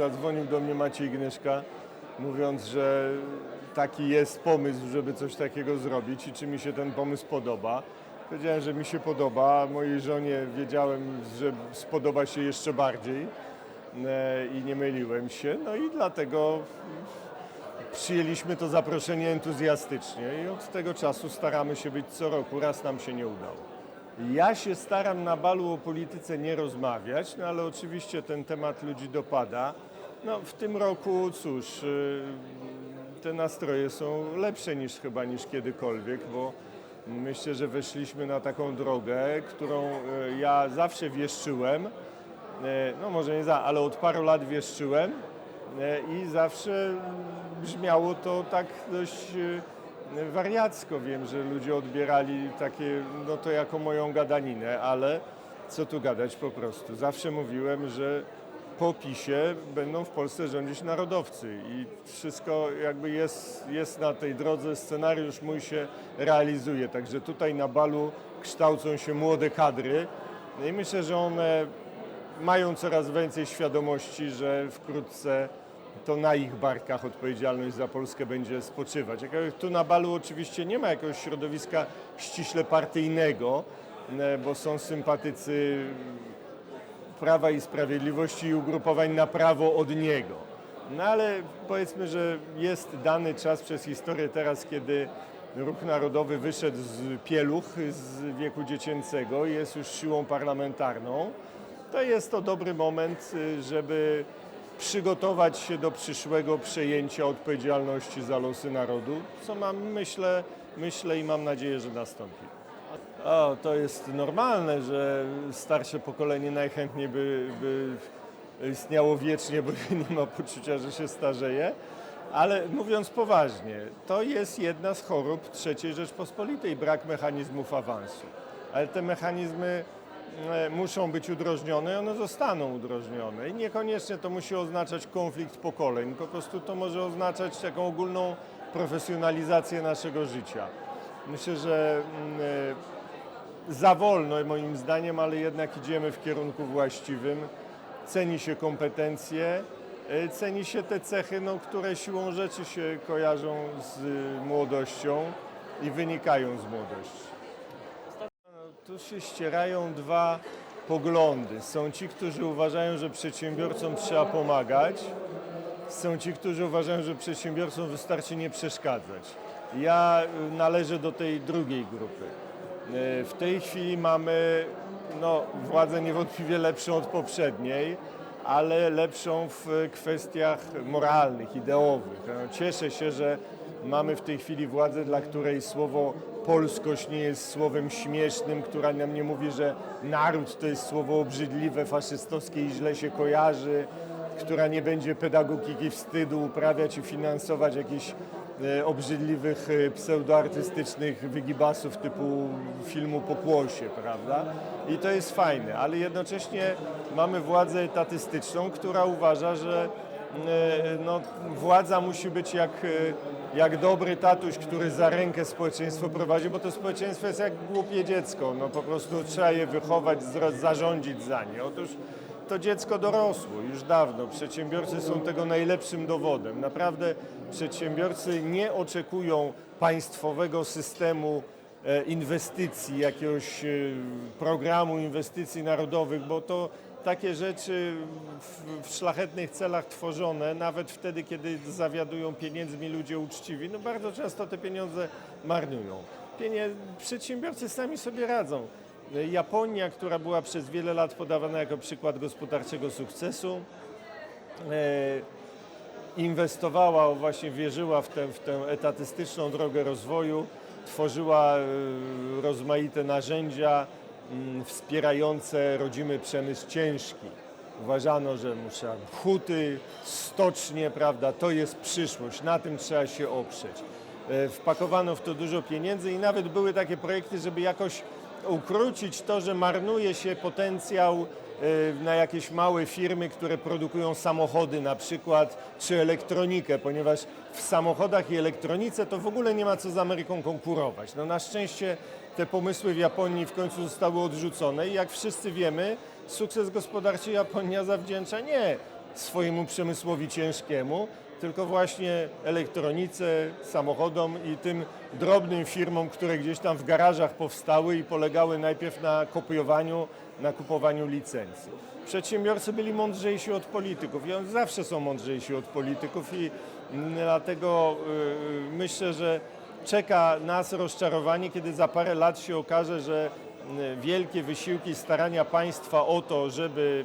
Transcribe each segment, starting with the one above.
Zadzwonił do mnie Maciej Gnyszka, mówiąc, że taki jest pomysł, żeby coś takiego zrobić i czy mi się ten pomysł podoba. Powiedziałem, że mi się podoba, mojej żonie wiedziałem, że spodoba się jeszcze bardziej e, i nie myliłem się. No i dlatego przyjęliśmy to zaproszenie entuzjastycznie i od tego czasu staramy się być co roku, raz nam się nie udało. Ja się staram na balu o polityce nie rozmawiać, no ale oczywiście ten temat ludzi dopada. No w tym roku, cóż, y, te nastroje są lepsze niż chyba niż kiedykolwiek, bo myślę, że weszliśmy na taką drogę, którą y, ja zawsze wieszczyłem, e, no może nie za, ale od paru lat wieszczyłem i zawsze brzmiało to tak dość wariacko. Wiem, że ludzie odbierali takie, no to jako moją gadaninę, ale co tu gadać po prostu. Zawsze mówiłem, że po PiSie będą w Polsce rządzić narodowcy i wszystko jakby jest, jest na tej drodze, scenariusz mój się realizuje. Także tutaj na balu kształcą się młode kadry No i myślę, że one mają coraz więcej świadomości, że wkrótce to na ich barkach odpowiedzialność za Polskę będzie spoczywać. Tu na balu oczywiście nie ma jakiegoś środowiska ściśle partyjnego, e, bo są sympatycy Prawa i Sprawiedliwości i ugrupowań na prawo od niego. No ale powiedzmy, że jest dany czas przez historię teraz, kiedy ruch narodowy wyszedł z pieluch z wieku dziecięcego i jest już siłą parlamentarną. To jest to dobry moment, y, żeby przygotować się do przyszłego przejęcia odpowiedzialności za losy narodu, co mam, myślę, myślę i mam nadzieję, że nastąpi. O, to jest normalne, że starsze pokolenie najchętniej by, by istniało wiecznie, bo nie ma poczucia, że się starzeje. Ale mówiąc poważnie, to jest jedna z chorób III Rzeczpospolitej, brak mechanizmów awansu. Ale te mechanizmy muszą być udrożnione one zostaną udrożnione. I niekoniecznie to musi oznaczać konflikt pokoleń, po prostu to może oznaczać taką ogólną profesjonalizację naszego życia. Myślę, że mm, e, za wolno moim zdaniem, ale jednak idziemy w kierunku właściwym. Ceni się kompetencje, e, ceni się te cechy, no, które siłą rzeczy się kojarzą z młodością i wynikają z młodości. Tu się ścierają dwa poglądy. Są ci, którzy uważają, że przedsiębiorcom trzeba pomagać. Są ci, którzy uważają, że przedsiębiorcom wystarczy nie przeszkadzać. Ja y, należę do tej drugiej grupy. Y, W tej chwili mamy no, władzę niewątpliwie lepszą od poprzedniej, ale lepszą w kwestiach moralnych, ideowych. No, Cieszę się, że mamy w tej chwili władzę, dla której słowo polskość nie jest słowem śmiesznym, która nam nie mówi, że naród to jest słowo obrzydliwe, faszystowskie i źle się kojarzy, która nie będzie pedagogiki wstydu uprawiać i finansować jakichś e, obrzydliwych e, pseudoartystycznych wygibasów typu filmu Pokłosie, prawda? I to jest fajne, ale jednocześnie mamy władzę etatystyczną, która uważa, że e, no, władza musi być jak, jak dobry tatuś, który za rękę społeczeństwo prowadzi, bo to społeczeństwo jest jak głupie dziecko. No, po prostu trzeba je wychować, zarządzić za nie. Otóż to dziecko dorosło już dawno. Przedsiębiorcy są tego najlepszym dowodem. Naprawdę przedsiębiorcy nie oczekują państwowego systemu e, inwestycji, jakiegoś e, programu inwestycji narodowych, bo to takie rzeczy w, w szlachetnych celach tworzone, nawet wtedy, kiedy zawiadują pieniędzmi ludzie uczciwi, no bardzo często te pieniądze marnują. Pienie, przedsiębiorcy sami sobie radzą. Japonia, która była przez wiele lat podawana jako przykład gospodarczego sukcesu, e, inwestowała, właśnie wierzyła w tę, w tę etatystyczną drogę rozwoju, tworzyła e, rozmaite narzędzia wspierające rodzimy przemysł ciężki. Uważano, że muszę huty, stocznie, prawda, to jest przyszłość, na tym trzeba się oprzeć. E, Wpakowano w to dużo pieniędzy i nawet były takie projekty, żeby jakoś ukrócić to, że marnuje się potencjał na jakieś małe firmy, które produkują samochody na przykład, czy elektronikę, ponieważ w samochodach i elektronice to w ogóle nie ma co z Ameryką konkurować. No na szczęście te pomysły w Japonii w końcu zostały odrzucone i jak wszyscy wiemy, sukces gospodarczy Japonia zawdzięcza nie swojemu przemysłowi ciężkiemu, tylko właśnie elektronice, samochodom i tym drobnym firmom, które gdzieś tam w garażach powstały i polegały najpierw na kopiowaniu, na kupowaniu licencji. Przedsiębiorcy byli mądrzejsi od polityków i oni zawsze są mądrzejsi od polityków i mm, dlatego y, myślę, że czeka nas rozczarowanie, kiedy za parę lat się okaże, że mm, wielkie wysiłki, starania państwa o to, żeby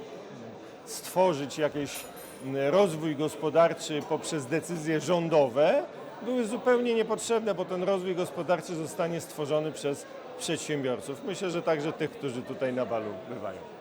stworzyć jakiś mm, rozwój gospodarczy poprzez decyzje rządowe, były zupełnie niepotrzebne, bo ten rozwój gospodarczy zostanie stworzony przez przedsiębiorców. Myślę, że także tych, którzy tutaj na balu bywają.